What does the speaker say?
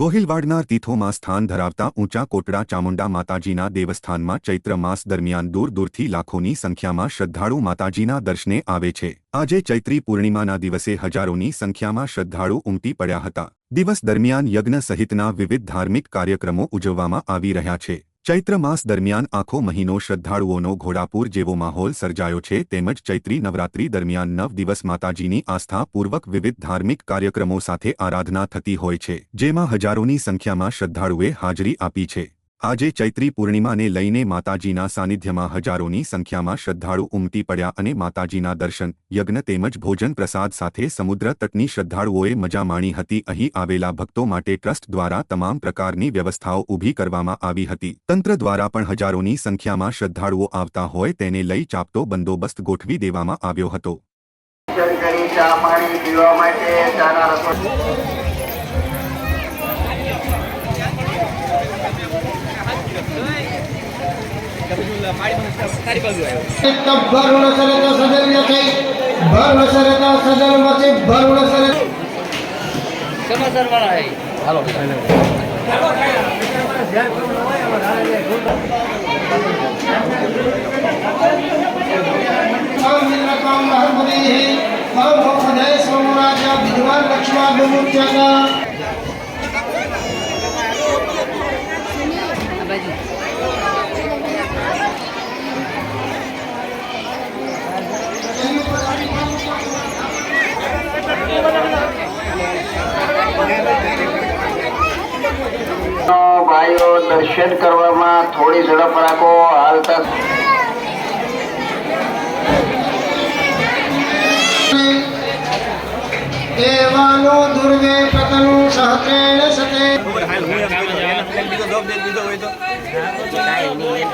ગોહિલવાડના તીથોમાં સ્થાન ધરાવતા ઊંચા કોટડા ચામુંડા માતાજીના દેવસ્થાનમાં ચૈત્ર માસ દરમિયાન દૂર દૂરથી લાખોની સંખ્યામાં શ્રદ્ધાળુ માતાજીના દર્શને આવે છે. આજે ચૈત્રી પૂર્ણિમાના દિવસે હજારોની સંખ્યામાં શ્રદ્ધાળુ ઉમટી પડ્યા હતા. દિવસ દરમિયાન યજ્ઞ સહિતના વિવિધ ધાર્મિક કાર્યક્રમો ઉજવવામાં આવી રહ્યા છે. ચૈત્ર માસ દરમિયાન આખો મહિનો શ્રદ્ધાળુઓનો ઘોડાપૂર જેવો માહોલ સર્જાયો છે તેમજ ચૈત્રી નવરાત્રી દરમિયાન નવ દિવસ માતાજીની આસ્થાપૂર્વક વિવિધ ધાર્મિક કાર્યક્રમો સાથે આરાધના થતી હોય છે, જેમાં હજારોની સંખ્યામાં શ્રદ્ધાળુએ હાજરી આપી છે. આજે ચૈત્રી પૂર્ણિમાને લઈને માતાજીના સાનિધ્યમાં હજારોની સંખ્યામાં શ્રદ્ધાળુ ઉમટી પડ્યા અને માતાજીના દર્શન, યજ્ઞ તેમજ ભોજન પ્રસાદ સાથે સમુદ્ર તટની શ્રદ્ધાળુઓએ મજા માણી હતી. અહીં આવેલા ભક્તો માટે ટ્રસ્ટ દ્વારા તમામ પ્રકારની વ્યવસ્થાઓ ઊભી કરવામાં આવી હતી. તંત્ર દ્વારા પણ હજારોની સંખ્યામાં શ્રદ્ધાળુઓ આવતા હોય તેને લઈ ચાપતો બંદોબસ્ત ગોઠવી દેવામાં આવ્યો હતો. भरुण सरिता सदन मचे भरुण सरिता सदन मचे भरुण सरिता समाचार वाला है हेलो विद्वान लक्ष्मण विमुक्त ભાઈઓ દર્શન કરવામાં થોડી ઝડપ રાખો. હાલતા દેવાનો દુર્ગે પ્રતનુ સહત્રેણ સતે. કાંઈ નહીં